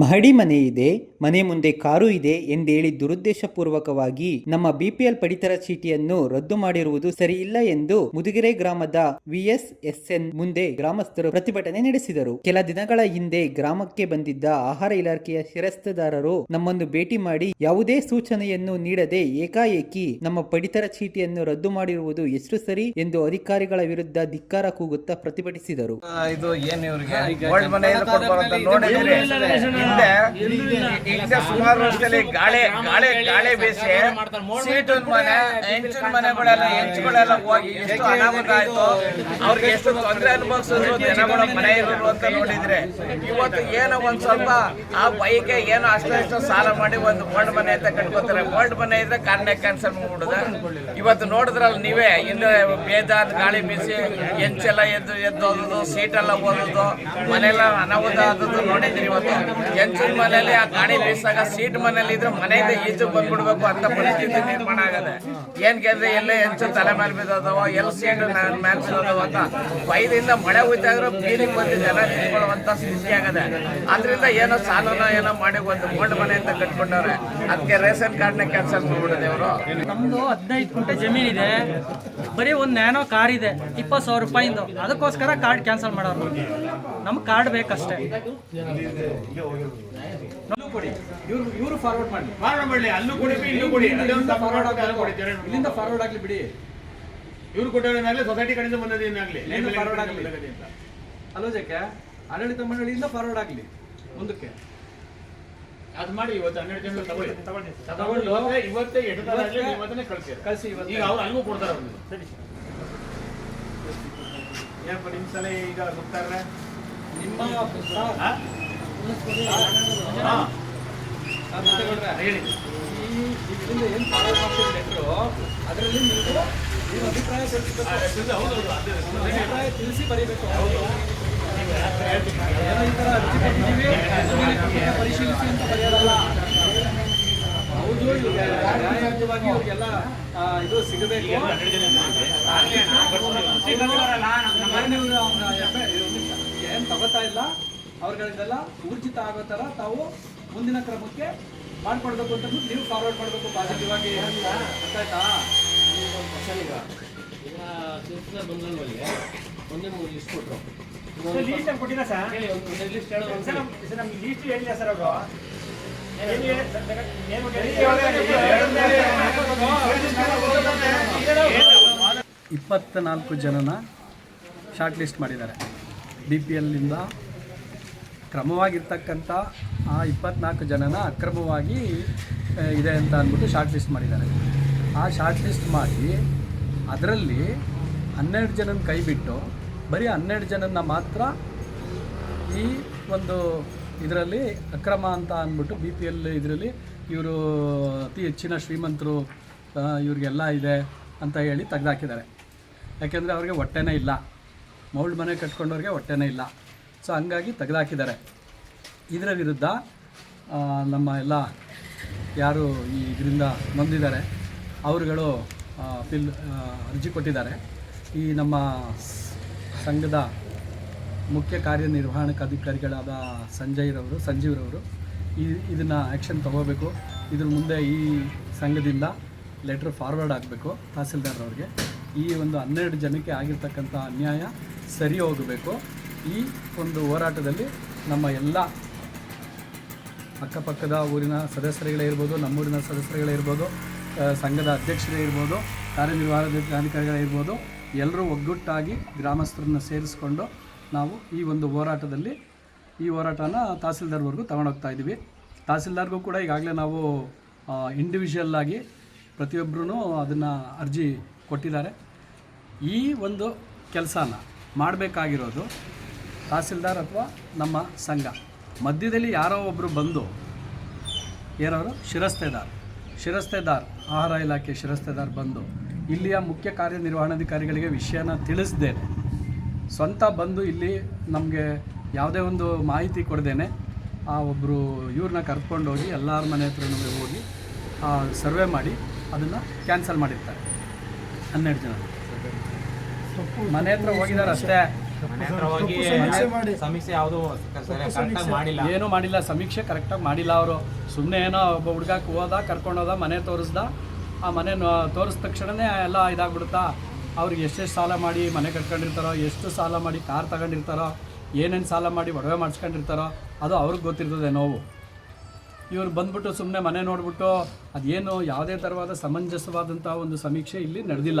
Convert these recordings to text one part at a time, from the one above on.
ಮಹಡಿ ಮನೆ ಇದೆ, ಮನೆ ಮುಂದೆ ಕಾರು ಇದೆ ಎಂದೇಳಿ ದುರುದ್ದೇಶಪೂರ್ವಕವಾಗಿ ನಮ್ಮ ಬಿಪಿಎಲ್ ಪಡಿತರ ಚೀಟಿಯನ್ನು ರದ್ದು ಮಾಡಿರುವುದು ಸರಿಯಿಲ್ಲ ಎಂದು ಮುದುಗೆರೆ ಗ್ರಾಮದ ವಿಎಸ್ಎಸ್ಎನ್ ಮುಂದೆ ಗ್ರಾಮಸ್ಥರು ಪ್ರತಿಭಟನೆ ನಡೆಸಿದರು. ಕೆಲ ದಿನಗಳ ಹಿಂದೆ ಗ್ರಾಮಕ್ಕೆ ಬಂದಿದ್ದ ಆಹಾರ ಇಲಾಖೆಯ ಶಿರಸ್ತದಾರರು ನಮ್ಮನ್ನು ಭೇಟಿ ಮಾಡಿ ಯಾವುದೇ ಸೂಚನೆಯನ್ನು ನೀಡದೆ ಏಕಾಏಕಿ ನಮ್ಮ ಪಡಿತರ ಚೀಟಿಯನ್ನು ರದ್ದು ಮಾಡಿರುವುದು ಎಷ್ಟು ಸರಿ ಎಂದು ಅಧಿಕಾರಿಗಳ ವಿರುದ್ಧ ಧಿಕ್ಕಾರ ಕೂಗುತ್ತಾ ಪ್ರತಿಭಟಿಸಿದರು. ಹಿಂದೆ ಹಿಂದೆ ಸುಮಾರು ವರ್ಷದಲ್ಲಿ ಗಾಳಿ ಗಾಳಿ ಗಾಳಿ ಬೀಸಿ ಸೀಟಿನ ಮನೆ, ಹೆಂಚಿನ ಮನೆಗಳೆಲ್ಲ, ಹೆಂಚುಗಳೆಲ್ಲ ಹೋಗಿ ಎಷ್ಟು ಅನಾಹುತ ಆಯ್ತು, ಅವ್ರಿಗೆ ಎಷ್ಟು ತೊಂದರೆ ಅನುಭವಿಸಿದ್ರು, ಜನಗಳ ಮನೆ ಇರೋರು ಅಂತ ನೋಡಿದ್ರೆ. ಇವತ್ತು ಏನೋ ಒಂದ್ ಸ್ವಲ್ಪ ಆ ಬೈಕ್ ಏನೋ ಅಷ್ಟು ಸಾಲ ಮಾಡಿ ಒಂದು ಗೋಲ್ಡ್ ಮನೆ ಅಂತ ಕಟ್ಕೋತಾರೆ. ಗೋಲ್ಡ್ ಮನೆ ಇದ್ರೆ ಕಾರಣ ಕ್ಯಾನ್ಸಲ್ ಮಾಡ್ಬಿಡುದ. ಇವತ್ತು ನೋಡಿದ್ರಲ್ಲ ನೀವೇ ಇನ್ನು ಬೇದಾದ ಗಾಳಿ ಬೀಸಿ ಹೆಂಚೆಲ್ಲ ಎದ್ದು ಎದ್ದು ಹೋಗೋದು ಸೀಟೆಲ್ಲ ಓದೋದು ಮನೆಲ್ಲ ಅನಾಹುತ ಆದದ್ದು ನೋಡಿದ್ರಿ ಇವತ್ತು. ಹೆಂಚಿನ ಮನೆಯಲ್ಲಿ ಆ ಗಾಡಿ ಬೀಸಾಗ ಸೀಟ್ ಮನೇಲಿ ಇದ್ರೆ ಮನೆಯಿಂದ ಈಜು ಬಂದ್ಬಿಡ್ಬೇಕು ಅಂತ ಪರಿಸ್ಥಿತಿ ನಿರ್ಮಾಣ ಆಗದೆ. ಏನ್ ಗೆದ್ರೆ ಎಲ್ಲೇ ಹೆಂಚು ತಲೆ ಮೇಲೆ ಬಿದ್ದದವ ಎಲ್ ಸೀಟ್ ಮ್ಯಾಲ್ ಬಿದ್ದೋದವ ಅಂತ ಬೈದಿಂದ ಮಳೆ ಹೋಯ್ತಾದ್ರೂ ಬೀದಿಗೆ ಬಂದು ಜನ ನಿಂತ್ಕೊಳ್ಳುವಂತ ಸ್ಥಿತಿ ಆಗದೆ. ಅದರಿಂದ ಏನೋ ಸಾಲನ ಏನೋ ಮಾಡಿ ಒಂದು ಗೋಲ್ಡ್ ಮನೆ ಅಂತ ಕಟ್ಕೊಂಡವ್ರೆ. ಅದಕ್ಕೆ ರೇಷನ್ ಕಾರ್ಡ್ನ ಕ್ಯಾನ್ಸಲ್ ಮಾಡ್ಬಿಡೋದು ಅವರು ನಮ್ದು ಹದಿನೈದು ಗುಂಟೆ ಜಮೀನ್ ಇದೆ. ಬರೀ ಒಂದು ನ್ಯಾನೋ ಕಾರ್ ಇದೆ, ಇಪ್ಪತ್ತು ಸಾವಿರ ರೂಪಾಯಿಂದು. ಅದಕ್ಕೋಸ್ಕರ ಕಾರ್ಡ್ ಕ್ಯಾನ್ಸಲ್ ಮಾಡೋರು. ನಮ್ಗೆ ಕಾರ್ಡ್ ಬೇಕಷ್ಟೇ. ಇವ್ರು ಇವರು ಫಾರ್ವರ್ಡ್ ಮಾಡಿ. ಫಾರ್ವರ್ಡ್ ಮಾಡಿ ಅಲ್ಲೂ ಕೊಡಿ ಇಲ್ಲೂ ಕೊಡಿ. ಇಲ್ಲಿಂದ ಫಾರ್ವರ್ಡ್ ಆಗಲಿ ಇಲ್ಲಿಂದ ಫಾರ್ವರ್ಡ್ ಆಗಲಿ ಬಿಡಿ. ಇವ್ರು ಕೊಟ್ಟವನಾಗ್ಲಿ ಸೊಸೈಟಿ ಕಡೆಯಿಂದ ಬಂದದೇನಾಗ್ಲಿ ಫಾರ್ವರ್ಡ್ ಆಗಲಿ. ಅಲೋಜಕ್ಕೆ ಆಡಳಿತ ಮಂಡಳಿಯಿಂದ ಫಾರ್ವರ್ಡ್ ಆಗಲಿ. ಮುಂದಕ್ಕೆ. ಅದು ಮಾಡಿ ಇವತ್ತು ಹನ್ನೆರಡು ಜನ ತಗೊಳ್ಳಿ. ತಗೊಂಡು ತಗೊಂಡು ಇವತ್ತೇ ಎಡ್ತಾರಾಗ್ಲಿ ಇವತ್ತೇ ಕಳ್ಸಿ. ಕಳಿಸಿ ಇವತ್ತು. ಈಗ ಅವ್ರು ಅಲ್ಲಿಗೂ ಕೊಡ್ತಾರೆ ಒಂದು ಸರಿ. ಏನಪ್ಪ ನಿಮ್ಮ ಸಲ ಈಗ ಗೊತ್ತಾಗ್ರೆ ನಿಮ್ಮ ಅದರಲ್ಲಿ ನೀವು ನಿಮ್ಮ ಅಭಿಪ್ರಾಯ ಅಭಿಪ್ರಾಯ ತಿಳಿಸಿ ಬರೀಬೇಕು ಏನೋ ಈ ಥರ ಪರಿಶೀಲಿಸಿ ಅಂತ ಬರೆಯೋದಲ್ಲ ಹೌದು. ನ್ಯಾಯಯುತವಾಗಿ ಇವ್ರಿಗೆಲ್ಲ ಆ, ಇದು ಸಿಗಬೇಕು ಏನು ತಗೋತಾ ಇಲ್ಲ ಅವ್ರಗಳಿಗೆಲ್ಲ ಊರ್ಜಿತ ಆಗೋ ಥರ ತಾವು ಮುಂದಿನ ಕ್ರಮಕ್ಕೆ ಮಾಡ್ಕೊಡ್ಬೇಕು ಅಂತ ನೀವು ಫಾರ್ವರ್ಡ್ ಮಾಡಬೇಕು ಪಾಸಿಟಿವ್ ಆಗಿ ಇಪ್ಪತ್ನಾಲ್ಕು ಆಯ್ತಾ ಲೀಸ್ಟ್ ಕೊಟ್ಟಿಲ್ಲ ಸರ್ ಸರ್ ನಮ್ಗೆ ಲೀಸ್ಟ್ ಹೇಳಿಲ್ಲ ಸರ್ ಅವರು ಇಪ್ಪತ್ತ ನಾಲ್ಕು ಜನನ ಶಾರ್ಟ್ ಲಿಸ್ಟ್ ಮಾಡಿದ್ದಾರೆ ಬಿ ಪಿ ಎಲ್ಲಿಂದ ಕ್ರಮವಾಗಿರ್ತಕ್ಕಂಥ ಆ ಇಪ್ಪತ್ನಾಲ್ಕು ಜನನ ಅಕ್ರಮವಾಗಿ ಇದೆ ಅಂತ ಅಂದ್ಬಿಟ್ಟು ಶಾರ್ಟ್ ಲಿಸ್ಟ್ ಮಾಡಿದ್ದಾರೆ. ಆ ಶಾರ್ಟ್ ಲಿಸ್ಟ್ ಮಾಡಿ ಅದರಲ್ಲಿ ಹನ್ನೆರಡು ಜನನ ಕೈ ಬಿಟ್ಟು ಬರೀ ಹನ್ನೆರಡು ಜನನ ಮಾತ್ರ ಈ ಒಂದು ಇದರಲ್ಲಿ ಅಕ್ರಮ ಅಂತ ಅಂದ್ಬಿಟ್ಟು ಬಿ ಪಿ ಎಲ್ ಇದರಲ್ಲಿ ಇವರು ಅತಿ ಹೆಚ್ಚಿನ ಶ್ರೀಮಂತರು ಇವ್ರಿಗೆಲ್ಲ ಇದೆ ಅಂತ ಹೇಳಿ ತೆಗೆದಾಕಿದ್ದಾರೆ. ಯಾಕೆಂದರೆ ಅವ್ರಿಗೆ ಹೊಟ್ಟೆನೇ ಇಲ್ಲ. ಮೌಲ್ಡ್ ಮನೆ ಕಟ್ಕೊಂಡವ್ರಿಗೆ ಹೊಟ್ಟೆನೇ ಇಲ್ಲ. ಸೊ ಹಂಗಾಗಿ ತೆಗೆದಾಕಿದ್ದಾರೆ. ಇದರ ವಿರುದ್ಧ ನಮ್ಮ ಎಲ್ಲ ಯಾರು ಈ ಇದರಿಂದ ನೊಂದಿದ್ದಾರೆ ಅವರುಗಳು ಪಿಲ್ ಅರ್ಜಿ ಕೊಟ್ಟಿದ್ದಾರೆ. ಈ ನಮ್ಮ ಸಂಘದ ಮುಖ್ಯ ಕಾರ್ಯನಿರ್ವಹಣಕ ಅಧಿಕಾರಿಗಳಾದ ಸಂಜಯ್ರವರು ಸಂಜೀವ್ರವರು ಈ, ಇದನ್ನು ಆ್ಯಕ್ಷನ್ ತಗೋಬೇಕು. ಇದ್ರ ಮುಂದೆ ಈ ಸಂಘದಿಂದ ಲೆಟ್ರ್ ಫಾರ್ವರ್ಡ್ ಆಗಬೇಕು ತಹಸೀಲ್ದಾರ್ರವ್ರಿಗೆ ಈ ಒಂದು ಹನ್ನೆರಡು ಜನಕ್ಕೆ ಆಗಿರ್ತಕ್ಕಂಥ ಅನ್ಯಾಯ ಸರಿ ಹೋಗಬೇಕು. ಈ ಒಂದು ಹೋರಾಟದಲ್ಲಿ ನಮ್ಮ ಎಲ್ಲ ಅಕ್ಕಪಕ್ಕದ ಊರಿನ ಸದಸ್ಯರುಗಳೇ ಇರ್ಬೋದು, ನಮ್ಮೂರಿನ ಸದಸ್ಯರುಗಳೇ ಇರ್ಬೋದು ಸಂಘದ ಅಧ್ಯಕ್ಷರೇ ಇರ್ಬೋದು, ಕಾರ್ಯನಿರ್ವಹಣಾಧಿಕಾರಿಗಳೇ ಇರ್ಬೋದು, ಎಲ್ಲರೂ ಒಗ್ಗಟ್ಟಾಗಿ ಗ್ರಾಮಸ್ಥರನ್ನ ಸೇರಿಸ್ಕೊಂಡು ನಾವು ಈ ಒಂದು ಹೋರಾಟದಲ್ಲಿ ಈ ಹೋರಾಟನ ತಹಸೀಲ್ದಾರ್ವರೆಗೂ ತಗೊಂಡೋಗ್ತಾ ಇದ್ದೀವಿ. ತಹಸೀಲ್ದಾರ್ಗೂ ಕೂಡ ಈಗಾಗಲೇ ನಾವು ಇಂಡಿವಿಜುವಲ್ ಆಗಿ ಪ್ರತಿಯೊಬ್ಬರೂ ಅದನ್ನು ಅರ್ಜಿ ಕೊಟ್ಟಿದ್ದಾರೆ. ಈ ಒಂದು ಕೆಲಸನ ಮಾಡಬೇಕಾಗಿರೋದು ತಹಸೀಲ್ದಾರ್ ಅಥವಾ ನಮ್ಮ ಸಂಘ. ಮಧ್ಯದಲ್ಲಿ ಯಾರೋ ಒಬ್ಬರು ಬಂದು ಏನವರು? ಶಿರಸ್ತೆದಾರ್. ಶಿರಸ್ತೆದಾರ್, ಆಹಾರ ಇಲಾಖೆ ಶಿರಸ್ತೆದಾರ್ ಬಂದು ಇಲ್ಲಿಯ ಮುಖ್ಯ ಕಾರ್ಯನಿರ್ವಹಣಾಧಿಕಾರಿಗಳಿಗೆ ವಿಷಯನ ತಿಳಿಸ್ದೇನೆ. ಸ್ವಂತ ಬಂದು ಇಲ್ಲಿ ನಮಗೆ ಯಾವುದೇ ಒಂದು ಮಾಹಿತಿ ಕೊಡ್ದೇನೆ. ಆ ಒಬ್ಬರು ಇವ್ರನ್ನ ಕರ್ಕೊಂಡು ಹೋಗಿ ಎಲ್ಲರ ಮನೆ ಹತ್ರನೂ ಹೋಗಿ ಸರ್ವೆ ಮಾಡಿ ಅದನ್ನು ಕ್ಯಾನ್ಸಲ್ ಮಾಡಿರ್ತಾರೆ. ಹನ್ನೆರಡು ಜನ. ಮನೆ ಹತ್ರ ಹೋಗಿದ್ದಾರೆ ಅಷ್ಟೇ ಸಮೀಕ್ಷೆ ಯಾವುದು ಮಾಡಿಲ್ಲ. ಏನೂ ಮಾಡಿಲ್ಲ ಸಮೀಕ್ಷೆ ಕರೆಕ್ಟಾಗಿ ಮಾಡಿಲ್ಲ ಅವರು. ಸುಮ್ಮನೆ ಏನೋ ಒಬ್ಬ ಹುಡುಗಕ್ಕೆ ಹೋದ ಕರ್ಕೊಂಡೋದ ಮನೆ ತೋರಿಸ್ದ. ಆ ಮನೆ ತೋರಿಸಿದ ತಕ್ಷಣವೇ ಎಲ್ಲ ಇದಾಗ್ಬಿಡುತ್ತಾ? ಅವ್ರಿಗೆ ಎಷ್ಟೆಷ್ಟು ಸಾಲ ಮಾಡಿ ಮನೆ ಕಟ್ಕೊಂಡಿರ್ತಾರೋ ಎಷ್ಟು ಸಾಲ ಮಾಡಿ ಕಾರ್ ತಗೊಂಡಿರ್ತಾರೋ ಏನೇನು ಸಾಲ ಮಾಡಿ ಒಡವೆ ಮಾಡಿಸ್ಕೊಂಡಿರ್ತಾರೋ ಅದು ಅವ್ರಿಗೆ ಗೊತ್ತಿರ್ತದೆ ನೋವು. ಇವ್ರು ಬಂದ್ಬಿಟ್ಟು ಸುಮ್ಮನೆ ಮನೆ ನೋಡ್ಬಿಟ್ಟು ಅದೇನು ಯಾವುದೇ ಥರವಾದ ಸಮಂಜಸವಾದಂಥ ಒಂದು ಸಮೀಕ್ಷೆ ಇಲ್ಲಿ ನಡೆದಿಲ್ಲ.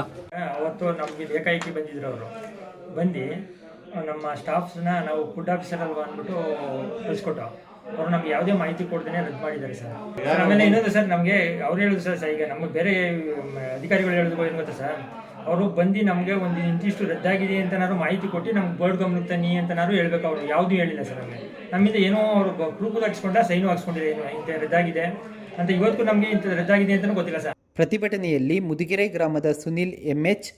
ಅವತ್ತು ನಮಗೆ ಏಕಾಏಕಿ ಬಂದಿದ್ರು ಅವರು. ಬಂದು ನಮ್ಮ ಸ್ಟಾಫ್ಸ್ನ ನಾವು ಫುಡ್ ಆಫೀಸರ್ ಅಲ್ವಾ ಅಂದ್ಬಿಟ್ಟು ಕಳಿಸ್ಕೊಟ್ಟು ಅವ್ರು ನಮ್ಗೆ ಯಾವುದೇ ಮಾಹಿತಿ ಕೊಡ್ದೇನೆ ರದ್ದು ಮಾಡಿದ್ದಾರೆ ಸರ್. ಆಮೇಲೆ ಇನ್ನೊಂದು ಸರ್, ನಮಗೆ ಅವ್ರು ಹೇಳಿದ್ರು ಸರ್ ಈಗ ನಮಗೆ ಬೇರೆ ಅಧಿಕಾರಿಗಳು ಹೇಳಿದ್ರು ಏನು ಗೊತ್ತಾ ಸರ್? ಅವರು ಬಂದು ನಮಗೆ ಒಂದು ಇಂತಿಷ್ಟು ರದ್ದಾಗಿದೆ ಅಂತನಾದ್ರು ಮಾಹಿತಿ ಕೊಟ್ಟು ನಮ್ಗೆ ಬೋರ್ಡ್ ಗಮನಕ್ಕೆ ತನ್ನಿ ಅಂತನಾದ್ರು ಹೇಳ್ಬೇಕು, ಅವರು ಯಾವುದೂ ಹೇಳಿಲ್ಲ ಸರ್ ನಮಗೆ ನಮ್ಮಿಂದ ಏನೋ ಅವರು ಪ್ರೂಫ್ ಹಾಕ್ಸ್ಕೊಂಡ ಸೈನು ಹಾಕ್ಸ್ಕೊಂಡಿದೆ ಏನು, ಇಂಥ ರದ್ದಾಗಿದೆ ಅಂತ ಇವತ್ತು ನಮಗೆ ಇಂಥ ರದ್ದಾಗಿದೆ ಅಂತಲೂ ಗೊತ್ತಿಲ್ಲ ಸರ್. ಪ್ರತಿಭಟನೆಯಲ್ಲಿ ಮುದಿಗೆರೆ ಗ್ರಾಮದ ಸುನಿಲ್ ಎಂಎಚ್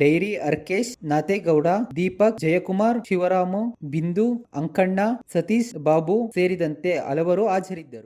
ಡೈರಿ ಅರ್ಕೇಶ್ ನಾತೇಗೌಡ ದೀಪಕ್ ಜಯಕುಮಾರ್ ಶಿವರಾಮು ಬಿಂದು ಅಂಕಣ್ಣ ಸತೀಶ್ ಬಾಬು ಸೇರಿದಂತೆ ಹಲವರು ಹಾಜರಿದ್ದರು.